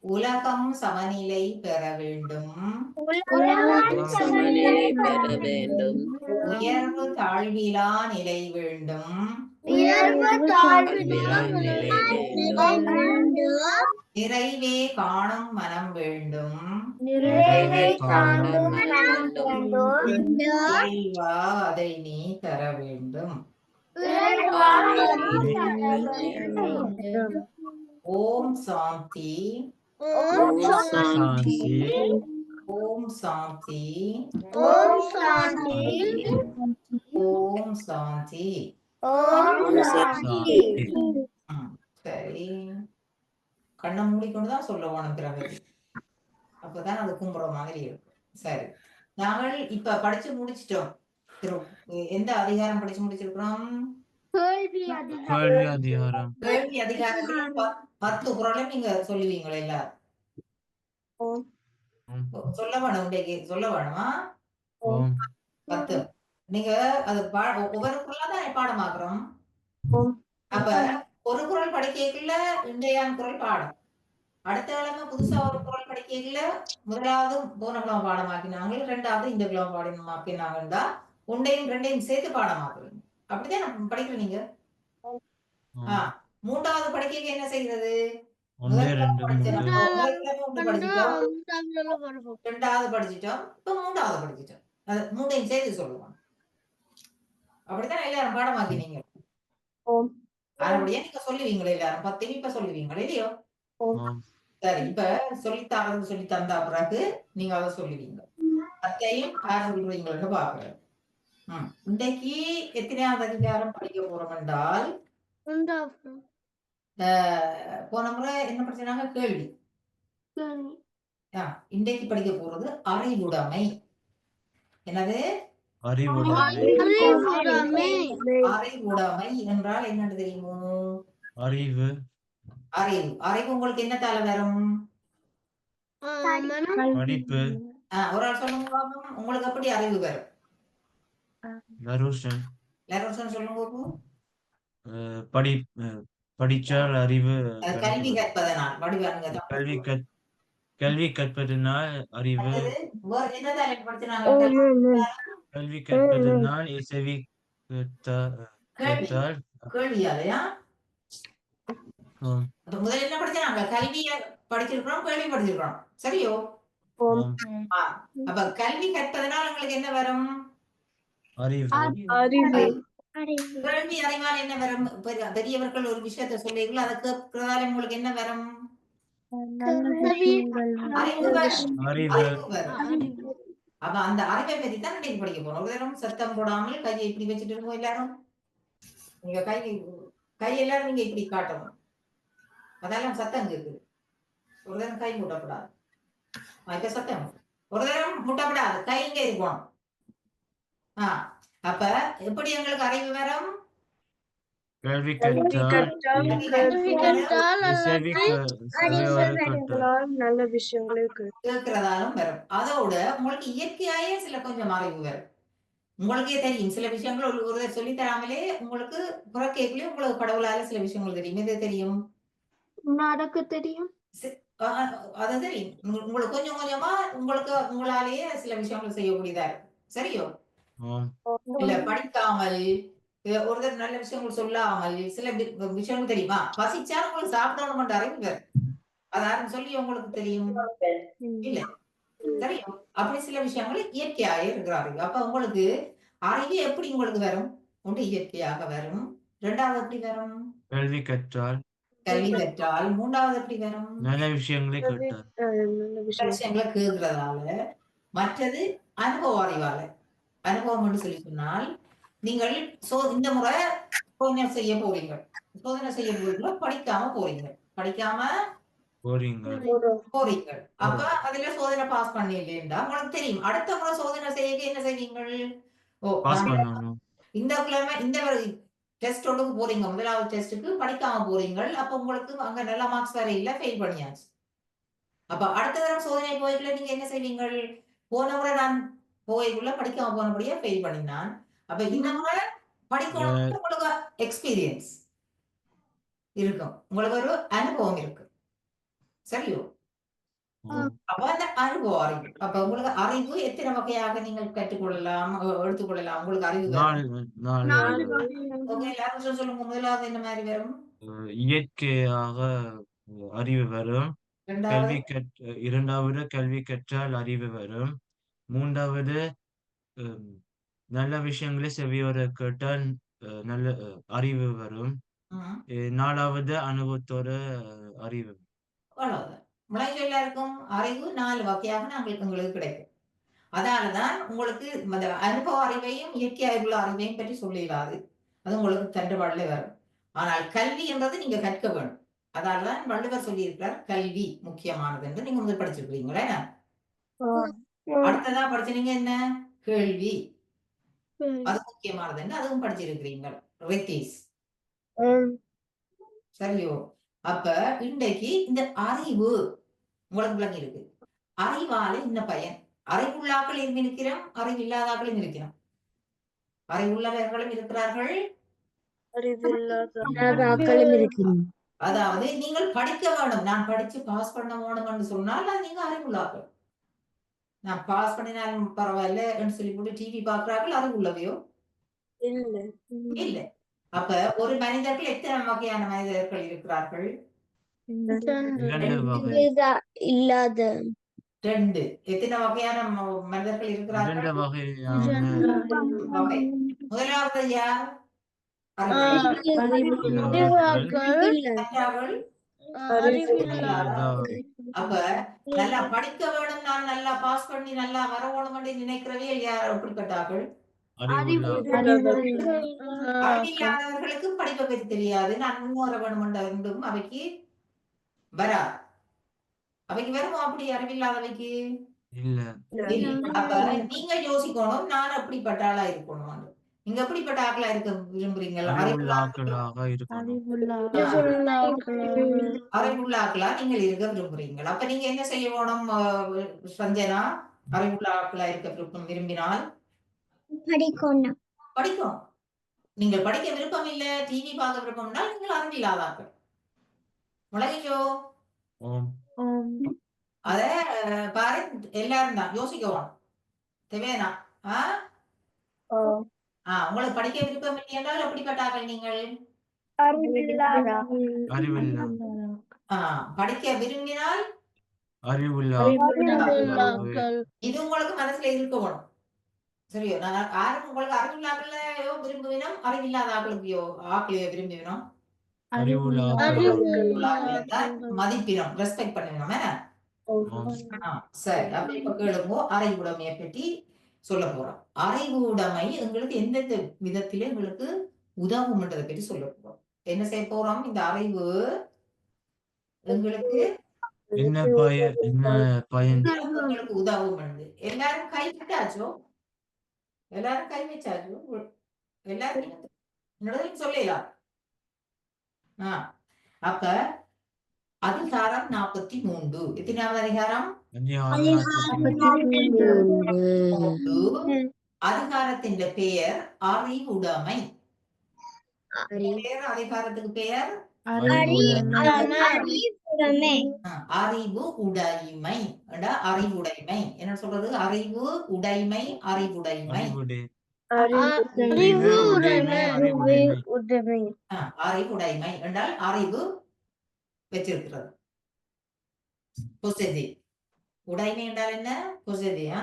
உலகம் சமநிலை பெற வேண்டும். உலகம் சமநிலை பெற வேண்டும். உயர்வு தாழ்விலா நிலை வேண்டும். நிறைவே காணும் மனம் வேண்டும். நிறைவை காணும் மனம் வேண்டும். இறைவா அதை நீ தர வேண்டும். ஓம் சாந்தி. ஓம் சாந்தி. ஓம் சாந்தி. ஓம் சாந்தி. ஓம் சாந்தி. ஓம் சாந்தி. ம், சரி. கண்ணை மூடிக்கொண்டு தான் சொல்ல வேணும் பிறகு அப்பதான் அது கும்புற மாதிரி இருக்கும் சரி. நாங்கள் இப்ப படிச்சு முடிச்சிட்டோம். திரு எந்த அதிகாரம் படிச்சு முடிச்சிருக்கிறோம்? கேள்வி கேள்வி அதிகாரம். கேள்வி அதிகாரத்துல ப- பத்து குரலை நீங்க சொல்லுவீங்களா எல்லாரும். சொல்ல வேணும் இன்றைக்கு சொல்ல வேணுமா? ஓம். பத்து. நீங்க அது ஒவ்வொரு குரலா தான் பாடமாக்குறோம் அப்ப ஒரு குரல் படிக்கல இன்றையான் குரல் பாடம். அடுத்த கிழமை புதுசா ஒரு குரல் படிக்கல முதலாவது போன கிழமை பாடமாக்கினாங்க ரெண்டாவது இந்த கிழமை பாடமாக்கினாங்கண்டா ஒன்றையும் ரெண்டையும் சேர்த்து பாடமாக்குறீங்க. அப்படிதான் படிக்கிறேன் நீங்க? ஆ, மூன்றாவது படிக்க என்ன படிச்சிட்டோம். ரெண்டாவது படிச்சிட்டோம். இப்ப மூன்றாவது படிச்சிட்டோம். அது மூண்டையும் சேர்த்து சொல்லுவோம். அப்படித்தான் எல்லாரும் பாடமாக்கினீங்க. அதுபடியா நீங்க சொல்லுவீங்களே எல்லாரும். பத்து இப்ப சொல்லுவீங்களே இல்லையோ? சரி இப்ப சொல்லி தரது சொல்லி தந்தா பிறகு நீங்க அதை சொல்லுவீங்க. பத்தையும் யார் சொல்றீங்கன்னு பாக்குறேன். இன்றைக்கு எத்தனையாவது அதிகாரம் படிக்க போறோம் என்றால்? போன முறை என்ன படிச்சாங்க கேள்வி. ஆ, இன்றைக்கு படிக்க போறது அறிவுடைமை. என்னது? அறிவுடைமை. அறிவுடைமை. என்றால் என்னன்னு தெரியுமோ? அறிவு. அறிவு. அறிவு உங்களுக்கு என்னத்தால வரும்? படிப்பு. ஒரு ஆள் சொல்லுங்க. உங்களுக்கு எப்படி அறிவு வரும்? தருஷன் எல்லாரும் சொல்லுங்க படி படிச்சால் அறிவு கல்வி கற்பதனால் வடிவானுங்க. கல்வி கற் கல்வி கற்பதனால் அறிவு கல்வி கற்பதனால் செவி கேட்டா- கேள்வி கேட்டால் கேள்வியாலயா? முதல்ல என்ன படிச்சாங்க? கல்விய படிச்சிருக்கிறோம் கேள்வி படிச்சிருக்கிறோம். சரியோ? அப்ப கல்வி கற்பதனால் உங்களுக்கு என்ன வரும்? அறிவு. கேள்வி அறிவால் என்ன வரும்? பெரிய- பெரியவர்கள் ஒரு விஷயத்த சொல்றீங்களோ அதை கேட்கிறதால உங்களுக்கு என்ன வரும். அப்ப அந்த அறிவை பத்தி தான் இன்னைக்கு படிக்க போறோம். ஒரு தரம் சத்தம் போடாமல் கையை இப்படி வச்சுட்டு இருக்கோம் எல்லாரும். நீங்க கை கை எல்லாரும் நீங்க இப்படி காட்டணும். அதெல்லாம் சத்தம் கேக்குது ஒரு தரம் கை முட்டப்படாது. இப்ப சத்தம். ஒரு தரம் முட்டப்படாது. கை இங்க இருக்கணும். ஆ அப்ப எப்படி எங்களுக்கு அறிவு வரும் கல்வி கற்றால் செவி க- செவியோடு கற்றால் நல்ல விஷயங்களுக்கு கேட்கிறதாலும் வரும். அதோட உங்களுக்கு இயற்கையாயே சில கொஞ்சம் அறிவு வரும் உங்களுக்கே தெரியும். சில விஷயங்கள் ஒரு ஒருத்தர் சொல்லி தராமலே உங்களுக்கு புறக்கேட்கலே உங்களுக்கு கடவுளால சில விஷயங்கள் தெரியும். எது தெரியும்? நடக்க தெரியும். ஆ, அது தெரியும். உங்க- உங்களுக்கு கொஞ்சம் கொஞ்சமா உங்களுக்கு உங்களாலேயே சில விஷயங்கள் செய்யக்கூடியதா இருக்கும். சரியோ? இல்ல படிக்காமல் இல்ல ஒருத்தர் நல்ல விஷயங்கள் சொல்லாமல் சில வி- விஷயங்கள் தெரியுமா? பசிச்சா உங்களுக்கு சாப்பிடணும் அறிவு வரும் அது யாரும் சொல்லி உங்களுக்கு தெரியும். இல்ல. தெரியும். அப்படி சில விஷயங்கள் இயற்கையாக இருக்கிறார்கள். அப்ப உங்களுக்கு அறிவு எப்படி உங்களுக்கு வரும்? ஒன்று இயற்கையாக வரும். இரண்டாவது எப்படி வரும்? கல்வி கற்றால். கல்வி கற்றால். மூன்றாவது எப்படி வரும்? நல்ல விஷயங்களை சில விஷயங்களை கேட்கறதால மற்றது அனுபவ அறிவால. அனுபவம்னு சொல்லி சொன்னால் நீங்கள் சோ இந்த முறை சோதனை செய்ய போறீங்க சோதனை செய்ய போறீங்க படிக்காம போறீங்க படிக்காம போறீங்க. அப்ப அதுல சோதனை பாஸ் பண்ணிடலேண்டா உங்களுக்கு தெரியும். அடுத்த முறை சோதனை செய்ய என்ன செய்வீங்கள்? ஓ இந்த கிழமை இந்த டெஸ்ட் ஒன்றுக்கு போறீங்க. முதலாவது டெஸ்ட்டுக்கு படிக்காம போறீங்க அப்ப உங்களுக்கு அங்க நல்ல மார்க்ஸ் வேற இல்ல ஃபெயில் பண்ணியாச்சு. அப்ப அடுத்த தடவை சோதனை போய்க்குள்ள நீங்க என்ன செய்வீங்கள்? போன முறை நான் போய்க்குள்ள படிக்காம போனபடியா ஃபெயில் பண்ணினான். அப்ப இந்த முறை படிக்கணும். உங்களுக்கு எக்ஸ்பீரியன்ஸ் இருக்கும். உங்களுக்கு ஒரு அனுபவம் இருக்கு. சரியோ? அப்ப அந்த அறிவு அறிவு. அப்ப உங்களுக்கு அறிவு எத்தனை வகையாக நீங்கள் கற்றுக்கொள்ளலாம் எடுத்துக்கொள்ளலாம்? உங்களுக்கு அறிவு நாலு வரும் நாலு ஓகே எல்லாரும் சொல்ல சொல்லுங்க. முதலாவது என்ன மாதிரி வரும்? இயற்கையாக அறிவு வரும். கல்வி கற் இரண்டாவது கல்வி கற்றால் அறிவு வரும். மூன்றாவது நல்ல விஷயங்களை செவியோர கேட்டால் நல்ல அறிவு வரும். நாலாவது அனுபவத்தோட அறிவு. அவ்வளவுதான். முளைஞ்ச எல்லாருக்கும் அறிவு நாலு வகையாக நாங்களுக்கு உங்களுக்கு கிடைக்கும். அதனாலதான் உங்களுக்கு அந்த அனுபவ அறிவையும் இயற்கை அறிவுள்ள அறிவையும் பற்றி சொல்லிடாது. அது உங்களுக்கு தண்டுபாடுல வரும். ஆனால் கல்வி என்றது நீங்க கற்க வேண்டும் அதனாலதான் வள்ளுவர் சொல்லியிருக்கிறார் கல்வி முக்கியமானது என்று. நீங்க முதல் படிச்சிருக்கிறீங்களே அடுத்ததா படிச்சீங்க என்ன? கேள்வி. அது முக்கியமானது என்று அதுவும் படிச்சிருக்கிறீங்க ரித்தீஸ். சரியோ. அப்ப இன்றைக்கு இந்த அறிவு உங்களுக்கு விளங்கி இருக்கு. அறிவால என்ன பயன் அறிவுள்ளாக்கள் இருக்கிறோம் அறிவில்லாதாக்களும் இருக்கிறோம் அறிவுள்ளவர்களும் இருக்கிறார்கள். அதாவது நீங்கள் படிக்க வேண்டும் நான் படிச்சு பாஸ் பண்ண வேணும்னு சொன்னால் அது நீங்க அறிவுள்ளாக்கள். நான் பாஸ் பண்ணினாலும் பரவாயில்ல சொல்லி போட்டு டிவி பாக்குறார்கள் அறிவுள்ளவையோ இல்ல அப்ப ஒரு மனிதர்கள் எத்தனை வகையான மனிதர்கள் இருக்கிறார்கள் இல்லாத ரெண்டு எத்தனை வகையான மனிதர்கள் இருக்கிறார்கள் முதலாவது யார் மற்றவர்கள் அப்ப நல்லா படிக்க வேணும் நான் நல்லா பாஸ் பண்ணி நல்லா வர வேணும் நினைக்கிறவே யார் எப்படிப்பட்டார்கள் அறிவுள்ள அறிவில்லாதவர்களுக்கு படிப்பை பற்றி தெரியாது. நான் முன்னேற வேணும் என்றும் அவைக்கு வரா அவைக்கு வருமோ அப்படி அறிவில்லாதவைக்கு. அப்ப நீங்க யோசிக்கணும் நான் அப்படிப்பட்ட ஆளா இருக்கணும். நீங்க எப்படிப்பட்ட ஆட்களா இருக்க விரும்புறீங்களா அறிவுள்ள ஆட்களா நீங்கள் இருக்க விரும்புறீங்களா? அப்ப நீங்க என்ன செய்ய வேணும்? அஹ், சஞ்சனா அறிவுள்ள ஆட்களா இருக்க விருப்பம் விரும்பினால்? படிக்கணும். படிக்கணும் நீங்கள் படிக்க விருப்பம் இல்ல டிவி பார்க்க விருப்பம்னா நீங்கள் அறிவில்லாதாக்கள். முளைச்சோ ஓம். அத பாரு எல்லாரும் தான். யோசிக்கணும் தேவையா? ஆ? ஆ உங்களுக்கு படிக்க விருப்பம் இல்லை என்றால் எப்படிப்பட்ட ஆட்கள் நீங்கள் அறிவில்ல. ஆ படிக்க விரும்பினால்? இது உங்களுக்கு மனசுல இருக்க வேணும் சரியோ நான் யாரும் உங்களுக்கு அறிவில்லாக்களையோ விரும்புவினோம் அறிவில்லாத ஆக்களுக்கையோ ஆக்களையோ விரும்புவினோம்? மதிப்பினோம் ரெஸ்பெக்ட் பண்ணினோம் சரி அப்ப இப்ப கேளுங்க அறிவுடைமையை பற்றி. சொல்ல போறோம். அறிவுடைமை எங்களுக்கு எந்தெந்த விதத்தில எங்களுக்கு உதவும்ன்றதை பற்றி சொல்ல போறோம். என்ன செய்ய போறோம்? இந்த அறிவு எங்களுக்கு என்ன பயன் என்ன பயன்? உங்களுக்கு உதவும் எல்லாரும் கை விட்டாச்சோ? எல்லாரும் கை வச்சாச்சோ? எல்லாரும் சொல்லலாம் ஆ. அப்ப அதிகாரம் நாற்பத்தி மூன்று. எத்தனாவது அதிகாரம்? அதிகாரத்தின் பெயர் அறிவுடைமை. அதிகாரத்துக்கு பெயர் அறிவு உடைமை அறிவுடைமை. என்ன சொல்றது அறிவு உடைமை அறிவுடைமை அறிவுடை அறிவுடைமை என்றால் அறிவு வச்சிருக்கிறது. உடைமை என்றால் என்ன? பொசதியா?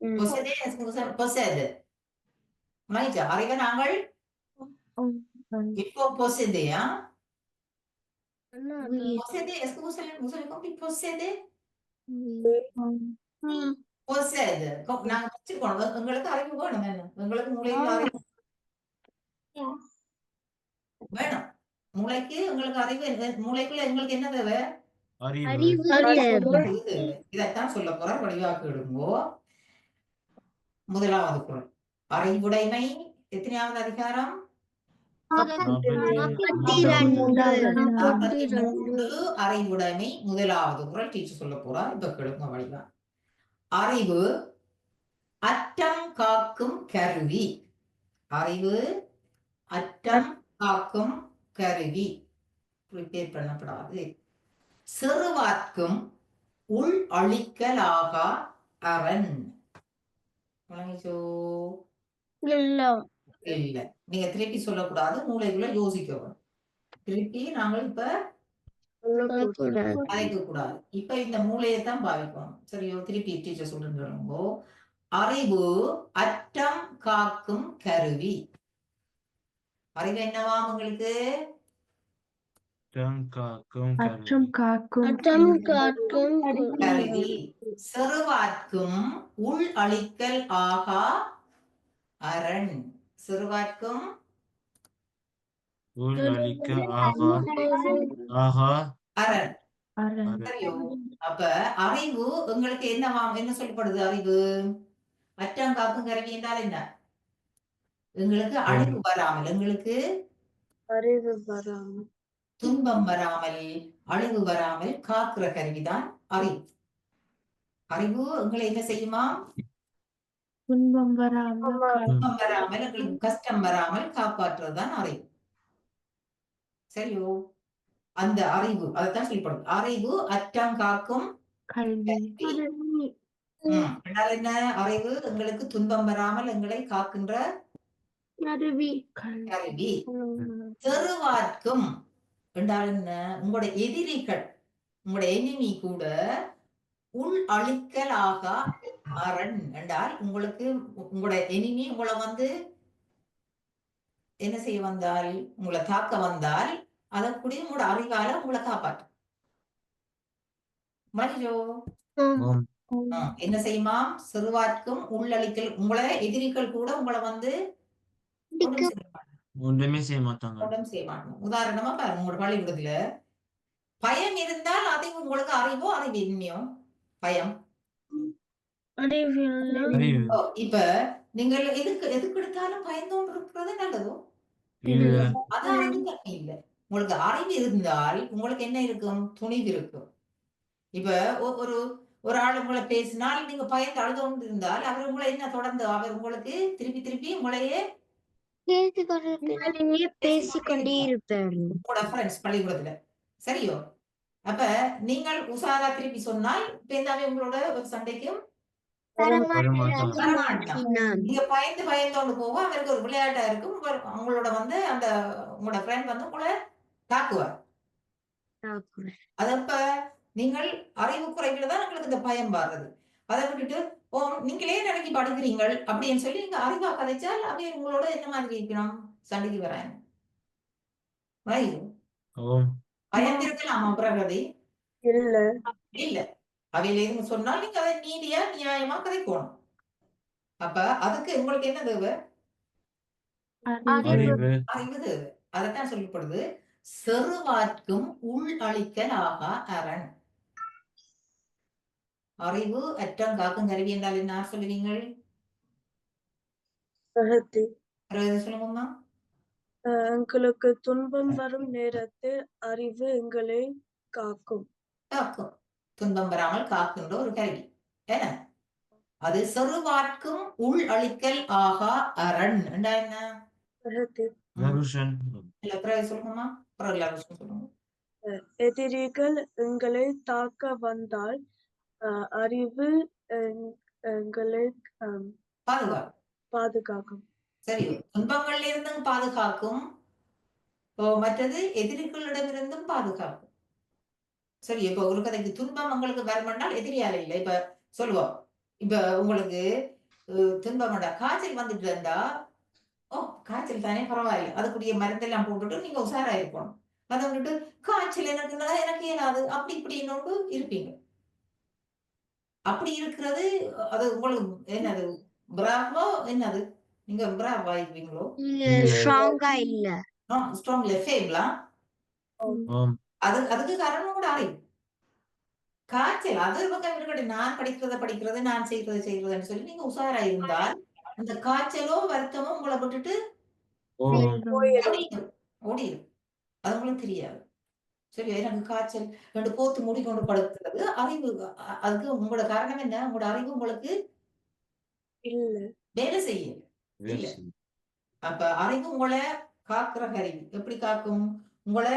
பொசதே பொசது ரைட்டா அறிவை நாங்கள் இப்போ பொசதியா? compris posséder? Possède. Com- நாங்க வச்சிருக்கோம் எங்களுக்கு அறிவு வேணும் என்ன எங்களுக்கு மூளைக்கு அறிவு வேணும். மூளைக்கு எங்களுக்கு அறிவு என்ன- மூளைக்குள்ள எங்களுக்கு என்ன தேவை. இதைத்தான் சொல்ல போற வடிவாக்கு இடுங்கோ முதலாவது குரல். அறிவுடைமை எத்தனையாவது அதிகாரம்? அறிவுடைமை முதலாவது குரல் டீச்சர் சொல்ல போறார். இப்ப கெடுங்க வடிவா. அறிவு அற்றம் காக்கும் கருவி. அறிவு அற்றம் காக்கும் கருவி. ப்ரிப்பேர் பண்ணப்படாது. சிறுவார்க்கும் உள் அழிக்கலாகா அரண். இல்ல. நீங்க திருப்பி சொல்லக்கூடாது. மூளைக்குள்ள யோசிக்கணும் திருப்பி நாங்கள் இப்ப அழைக்க கூடாது இப்ப இந்த மூளையை தான் பாவிக்கணும். சரியோ? திருப்பி டீச்சர் சொல்லுங்க. அறிவு அற்றம் காக்கும் கருவி. அறிவு என்னவாம் உங்களுக்கு? அற்றம் காக்கும் அற்றம் காக்கும் அற்றம் காக்கும் கருவி சிறுவார்க்கும் உள் அழிக்கல் ஆகா அரண் சிறுவார்க்கும் உள் அளிக்க ஆகா ஆகா அரண் அப்ப அறிவு உங்களுக்கு என்னவாம் என்ன சொல்லப்படுது அறிவு? அற்றம் காக்கும் கருவி என்றால் என்ன? எங்களுக்கு அழிவு வராமல் எங்களுக்கு? அறிவு வராமல். துன்பம் வராமல் அழிவு வராமல் காக்கிற கருவிதான் அறிவு. அறிவு உங்களை என்ன செய்யுமா? துன்பம் வராமல். துன்பம் வராமல். எங்களுக்கு கஷ்டம் வராமல் காப்பாற்றுறதுதான் அறிவு. சரியோ? அந்த அறிவு அதைத்தான் சொல்லப்படும் அறிவு அற்றம் காக்கும். என்றால் என்ன? அறிவு எங்களுக்கு துன்பம் வராமல் எங்களை காக்கின்ற கருவி. தெருவார்க்கும் என்றால் என்ன? உங்களுடைய எதிரிகள் உங்களுடைய எனிமி கூட உள் அழிக்கலாக அரண் என்றால் உங்களுக்கு உ- உங்களுடைய எனிமி உங்களை வந்து என்ன செய்ய வந்தால் உங்களை தாக்க வந்தால் அதை கூடிய உங்களோட அறிவால உங்களை காப்பாற்றும். ஆ, என்ன செய்யுமா சிறுவார்க்கும் உள்ளழிக்கல் உங்களை எதிரிகள் கூட உங்களை வந்து ஒண்ணும் செய்ய மாட்டாங்க. ஒன்றுமே செய்ய மாட்டாங்க உதாரணமா பாருங்க உங்களோட பள்ளிக்கூடத்துல பயம் இருந்தால் அது உங்களுக்கு அறிவோ அறிவு இன்மையோ பயம் இப்ப நீங்கள் எதுக்கு எதுக்கு எடுத்தாலும் பயந்தோண்டு இருக்கிறது நல்லதோ? அது அறிவு தன்மை இல்ல. உங்களுக்கு அறிவு இருந்தால் உங்களுக்கு என்ன இருக்கும்? துணிவு இருக்கும். இப்ப ஒரு ஒரு ஆள் உங்களை பேசினால் நீங்க பயந்து அழுது கொண்டு இருந்தால் அவர் உங்களை என்ன தொடர்ந்து அவர் உங்களுக்கு திருப்பி திருப்பி உங்களையே பள்ளிக்கூடத்துல. சரியோ? அப்ப நீங்கள் உஷாரா திருப்பி சொன்னால் பேந்தாவே உங்களோட ஒரு சண்டைக்கும் வரமாட்டான் நீங்க பயந்து பயந்தோண்டு போக அவருக்கு ஒரு விளையாட்டா இருக்கும். உங்களோட வந்து அந்த உங்களோட ஃப்ரெண்ட் வந்து உங்களை தாக்குவார். அது அப்ப நீங்கள் அறிவு குறைவில் தான் உங்களுக்கு இந்த பயம் வர்றது. அதை விட்டுட்டு ஓ நீங்களே நினைக்கி படுகிறீங்கள் அப்படின்னு சொல்லி நீங்க அறிவா கதைச்சால் அவை உங்களோட என்ன மாதிரி இருக்கணும் சண்டைக்கு? ஓம். பயந்திருக்கலாமா பிரகதி. இல்ல. இல்ல. அவையில எதுவும் சொன்னால் நீங்க அதை நீதியா நியாயமா கதைக்கணும். அப்ப அதுக்கு உங்களுக்கு என்ன தேவை? அறிவு. தேவை. அதைத்தான் சொல்லப்படுது. செருவார்க்கும் உள் அழிக்கல் ஆகா அரண். அறிவு அற்றம் காக்கும் கருவி என்றால் என்ன? சொல்லுவீங்கள்? சொல்லுங்கம்மா எங்களுக்கு துன்பம் வரும் நேரத்தில் அறிவு எங்களை காக்கும். காக்கும். துன்பம் வராமல் காக்கின்ற ஒரு கருவி. என்ன? அது செருவார்க்கும் உள் அழிக்கல் ஆகா அரண். என்ன? எதிரிகள் எங்களை தாக்க வந்தால் அறிவு எங்- எங்களை பாதுகாப்பு பாதுகாக்கும். சரி துன்பங்கள்ல இருந்தும் பாதுகாக்கும். மற்றது எதிரிகளிடமிருந்தும் பாதுகாக்கும். சரி இப்ப ஒரு கதைக்கு துன்பம் உங்களுக்கு வரமென்றால் எதிரியால இல்லை. இப்ப சொல்லுவோம். இப்ப உங்களுக்கு துன்பம் காய்ச்சல் வந்துட்டு இருந்தா ஓ காய்ச்சல் தானே பரவாயில்ல. அதுக்குரிய மருந்தெல்லாம் போட்டுட்டு நீங்க உஷாரா இருக்கணும். அதை விட்டுட்டு காய்ச்சல் எனக்குன்னா எனக்கு ஏனாது? அப்படி இப்படின்னு இருப்பீங்க. அப்படி இருக்கிறது அது உங்களுக்கு என்னது? பிராவோ என்னது? நீங்க பிராவா இருப்பீங்களோ ஸ்ட்ராங்கா இல்ல. ஸ்ட்ராங் ஓம் அது அதுக்கு காரணம் கூட அறிவு. காய்ச்சல் அது ஒரு பக்கம் இருக்கட்டும். நான் படிக்கிறத படிக்கிறது நான் செய்யறதை செய்யறதுன்னு சொல்லி நீங்க உஷாரா இருந்தால் அந்த காய்ச்சலோ வருத்தமோ உங்களை விட்டுட்டு ஓடிடும். ஓடிடும். அது உங்களுக்கு தெரியாது. சரி எனக்கு காய்ச்சல் ரெண்டு போத்து மூடி கொண்டு படுக்கிறது. அறிவு அதுக்கு உங்களோட காரணம் என்ன? உங்களோட அறிவு உங்களுக்கு வேலை இல்ல. அப்ப அறிவு உங்களை காக்குற கருவி. எப்படி காக்கும்? உங்களை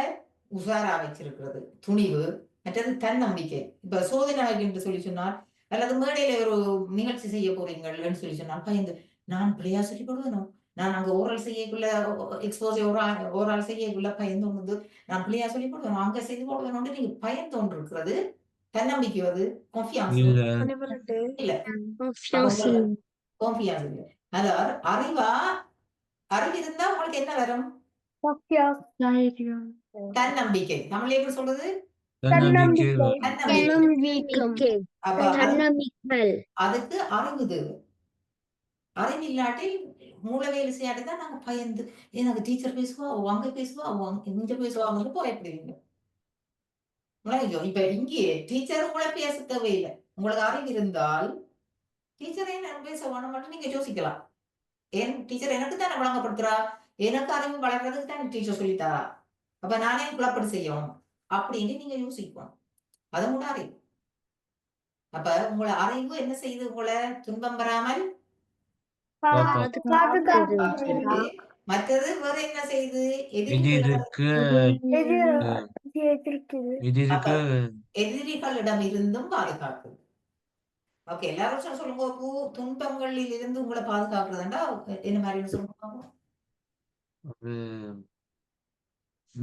உஷாரா வச்சிருக்கிறது. துணிவு மற்றது தன்னம்பிக்கை. இப்ப சோதனை என்று சொல்லி சொன்னால் அல்லது மேடையில ஒரு நிகழ்ச்சி செய்ய போறீங்கள்னு சொல்லி சொன்னால் பயந்து நான் பிள்ளையா சொல்லி போடுவேணும் நான் அங்க ஓரல் செய்யக்குள்ள எக்ஸ்போஸ் ஒரு ஆள் ஒரு ஆள் செய்யக்குள்ள பயந்து வந்து நான் பிள்ளையா சொல்லி போடுவேன் அங்க செய்து போடுவேன் நீங்க பயன் தோன்றிருக்கிறது. தன்னம்பிக்கை வருது. கான்ஃபியான்ஸ் இல்ல. கான்ஃபியான்ஸ் இல்லை. அதாவது அறிவா அறிவு இருந்தா உங்களுக்கு என்ன வரும்? தன்னம்பிக்கை. தமிழ் எப்படி சொல்றது? அது- அதுக்கு அறிவு தேவை. அறிவு இல்லாட்டி மூளை வேலை செய்யாட்டி தான் நாங்க பயந்து எனக்கு டீச்சர் பேசுவா அவங்க பேசுவா அவங்க இங்க பேசுவாங்க பயப்படுவீங்க. முளையோ இப்ப இங்கேயே டீச்சர் கூட பேச தேவையில்லை. உங்களுக்கு அறிவு இருந்தால் டீச்சரே நான் பேச வேணும் மட்டும் நீங்க யோசிக்கலாம். ஏன் டீச்சர் எனக்கு தானே வழங்கப்படுத்துறா? எனக்கு அறிவு வளர்றதுக்கு தான் டீச்சர் சொல்லித்தாரா அப்ப நானே குழப்படி செய்யணும் அப்படின்னு நீங்க யோசிக்கணும் அது உங்களோட அறிவு அப்ப உங்களை அறிவு என்ன செய்யுது உங்களை துன்பம் வராமல் மற்றது வேற என்ன எதிரிகளிடம் எதிர்க்கு எதிரிகளிடம் இருந்தும் பாதுகாக்குது. ஓகே எல்லாரும் சொல்ல- சொல்லுங்க பூ துன்பங்களில் இருந்து உங்களை பாதுகாக்கிறதுண்டா? என்ன மாதிரி சொல்லுங்க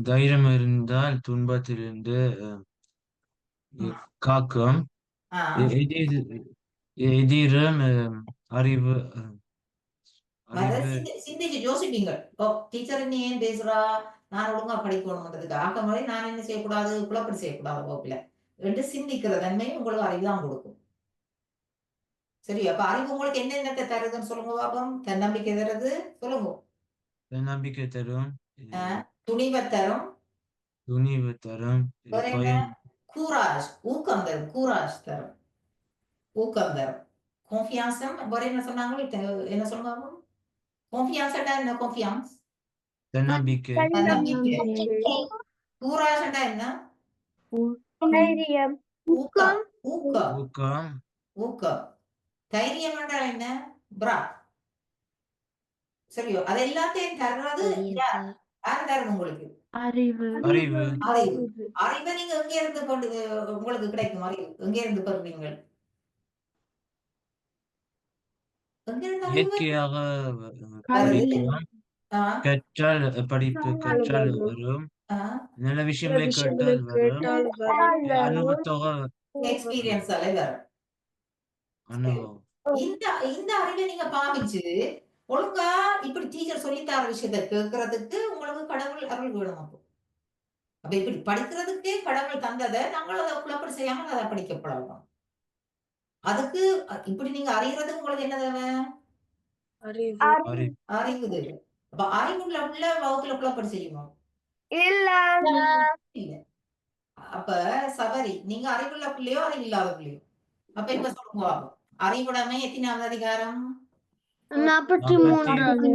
தைரியம் இருந்தால் துன்பத்திலிருந்து காக்கும். எதிரும் அறிவு அஹ், மற்றது அறிவு சிந்தி- சிந்திச்சு யோசிப்பீங்க ஓ டீச்சர் என்ன ஏன் பேசுறா? நான் ஒழுங்கா படிக்கணும்ன்றதுக்கு ஆக மாதிரி நான் என்ன செய்யக்கூடாது? குழப்படி செய்யக்கூடாது வகுப்புல. என்று சிந்திக்கிற தன்மை உங்களுக்கு அறிவு தான் கொடுக்கும். சரி அப்ப அறிவு உங்களுக்கு என்னென்னத்தை தருதுன்னு சொல்லுங்க பாப்போம். தன்னம்பிக்கை தருது. சொல்லுங்க. தன்னம்பிக்கை தரும். துணிவை தரும். துணிவு தரும். கூராஜ் ஊக்கம் தரும். கூராஜ் தரும். ஊக்கம் தரும். கான்ஃபியான்ஸும் வேற என்ன சொன்னாங்க? இத்த- என்ன சொல்லுங்க கான்ஃபியான்ஸ் என்ன கான்ஃபியான்ஸ் தன்னம்பிக்கை தன்னம்பிக்கை கூராஜ் என்ன ஊக்கம் ஊக்கம் ஊக்கம் ஊக்கம் தைரியம் என்றால் என்ன பிரா சரியோ அது எல்லாத்தையும் தர்றது யார் தருது உங்களுக்கு அறிவு அறிவு அறிவு அறிவை நீங்க எங்க இருந்து கொண்டு உங்களுக்கு கிடைக்கும் அறிவு எங்க இருந்து பெறுவீங்க எங்க இருந்து அறிவு இயற்கையாக. படிக்கலாம் கற்றால் படிப்பு கற்றால் வரும். நல்ல விஷயங்களை கேட்டால் வரும். அனுபவத்தோக எக்ஸ்பீரியன்ஸ் அனுபவம். இந்த இந்த அறிவை நீங்க பாவிச்சு ஒழுங்கா இப்படி டீச்சர் சொல்லித்தார விஷயத்தை கேட்கறதுக்கு உங்களுக்கு கடவுள் அருள் வேணும் அப்போ. அப்ப இப்படி படிக்கிறதுக்கே கடவுள் தந்ததை நாங்கள் அதை குழப்படி செய்யாமல் அதை படிக்க பழகணும் அதுக்கு இப்படி நீங்க அறியறது உங்களுக்கு என்ன தேவை? அறிவு. அறிவு அறிவு. தேவை அப்ப அறிவுள்ள உள்ள வகுப்புல குழப்படி செய்யணும் இல்ல. அப்ப சபரி நீங்க அறிவுள்ள பிள்ளையோ அறிவு இல்லாத பிள்ளையோ? அப்ப இப்ப சொல்லுங்க. அறிவுடைமை எத்தனாவது அதிகாரம்? நாற்பத்தி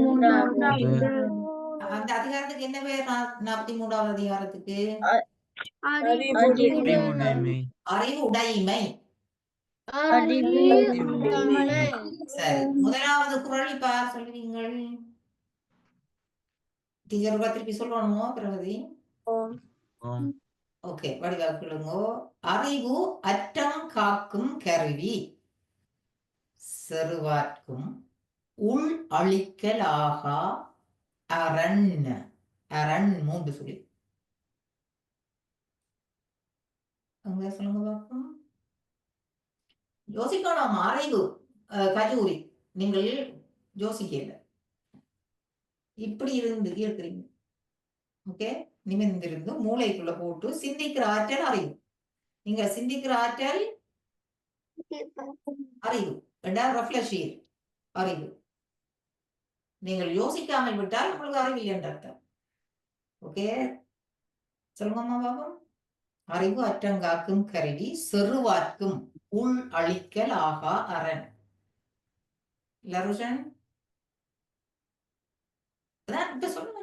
மூன்றாவது. அந்த அதிகாரத்துக்கு என்ன பேர்? நாற்பத்தி மூன்றாவது அதிகாரத்துக்கு? அறிவுடைமை. அறிவு உடைமை. சரி முதலாவது குரல் இப்ப சொல்லுவீங்கள் டீச்சர் ரூபா திருப்பி சொல்லணுமோ பிரகதி? ஓகே வடிவாக்குழுங்கோ அறிவு அற்றம் காக்கும் கருவி. செருவார்க்கும் உள் அழிக்கலாகா அரண் அரண் மூன்று சொல்லி. அங்க சொல்லுங்க பார்ப்போம் யோசிக்கணும் அறிவு கஜூரி நீங்கள் யோசிக்கல. இப்படி இருந்து இருக்கிறீங்க ஓகே? நிமிர்ந்திருந்து மூளைக்குள்ள போட்டு சிந்திக்கிற ஆற்றல் அறிவு நீங்க சிந்திக்கிற ஆற்றல் அறிவு ரெண்டாவது ரெஃப்ளஷீர் அறிவு. நீங்கள் யோசிக்காமல் விட்டால் உங்களுக்கு அறிவு என்ற அர்த்தம். ஓகே? சொல்லுங்கம்மா பாபம் அறிவு அற்றங்காக்கும் கருவி செருவாக்கும். உள் அழிக்கல் ஆகா அரண். லருஷன் அதான்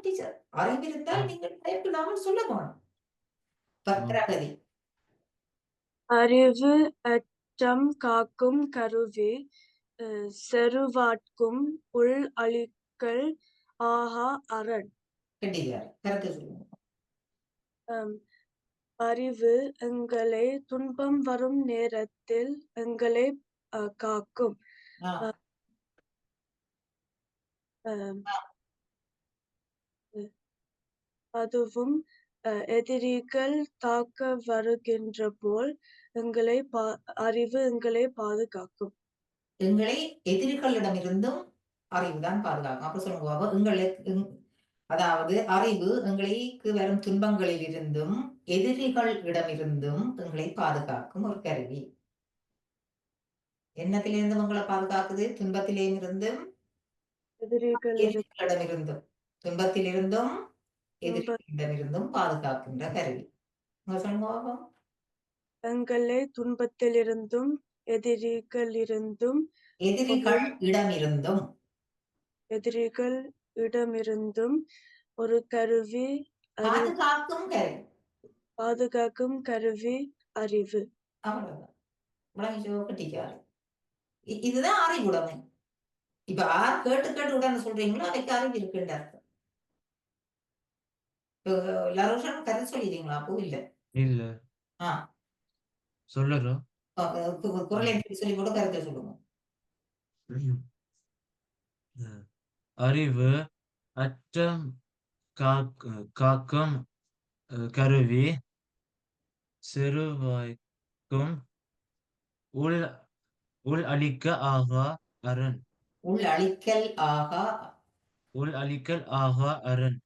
டீச்சர் அறிவு இருந்தால் நீங்கள் பயப்படாமல் சொல்ல போகணும் பத்ராகதி அறிவு அச்சம் காக்கும் கருவி செருவாட்கும் உள் அழிக்கல் ஆஹா அரண். கண்டிப்பார் கருத்து சொல்லுங்க. அறிவு எங்களை துன்பம் வரும் நேரத்தில் எங்களை அஹ், காக்கும். ஆ, அஹ், அதுவும் அஹ், எதிரிகள் தாக்க வருகின்ற போல் எங்களை பா அறிவு எங்களை பாதுகாக்கும். எங்களை எதிரிகளிடமிருந்தும் அறிவுதான் பாதுகாக்கும். அப்ப சொல்லுங்க பாபா. எங்களுக்கு எங்- அதாவது அறிவு எங்களுக்கு வரும் துன்பங்களில் இருந்தும் எதிரிகளிடமிருந்தும் எங்களை பாதுகாக்கும் ஒரு கருவி. என்னத்திலிருந்தும் உங்களை பாதுகாக்குது? துன்பத்திலிருந்தும் எதிரிகள் எதிரிகளிடமிருந்தும் துன்பத்திலிருந்தும் எதிரிகளிடமிருந்தும் பாதுகாக்கின்ற கருவி. சொல்லுங்க எங்களை துன்பத்திலிருந்தும் எதிரிகளிருந்தும் எதிரிகள் இடமிருந்தும். எதிரிகள் இடமிருந்தும் ஒரு கருவி பாதுகாக்கும் கருவி. பாதுகாக்கும் கருவி அறிவு. அவ்வளவுதான். விளங்கிச்சோ கட்டிக்காரு இ- இதுதான் அறிவுடைமை. இப்ப யார் கேட்டு கேட்டு உடனே சொல்றீங்களோ அதுக்கு அறிவு இருக்குன்ற அர்த்தம். லரோஷன் கருத்து சொல்லிடுறீங்களா? அப்போ இல்ல. இல்ல. ஆ. சொல்லுறோம் குரலை திருப்பி சொல்லி கூட கருத்தை சொல்லுங்க அறிவு அச்சம் காக்க- காக்கும் அஹ், கருவி செருவாய்க்கும் உள் உள் அளிக்க ஆகா அரண். உள் அழிக்கல் ஆகா உள் அளிக்கல் ஆகா அரண்.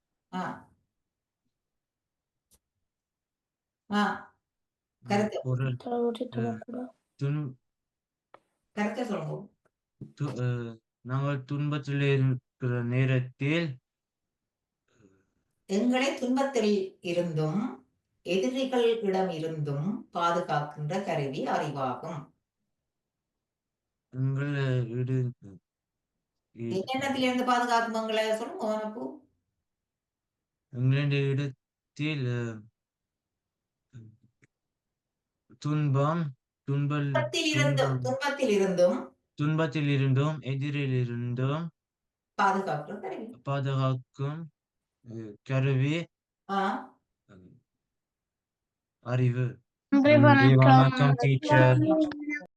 நாங்கள் துன்பத்தில் இருக்கிற நேரத்தில் எங்களை துன்பத்தில் இருந்தும் எதிரிகளிடம் இருந்தும் பாதுகாக்கின்ற கருவி அறிவாகும். என்னென்னத்திலிருந்து பாதுகாக்கும் உங்களை சொல்லுங்க எங்களுடைய இடத்தில் துன்பம் துன்பத்தில் இருந்தும் துன்பத்தில் இருந்தும் துன்பத்தில் இருந்தும் எதிரில் இருந்தும் பாதுகாக்கிற கருவி பாதுகாக்கும் கருவி அறிவு. வணக்கம் டீச்சர்.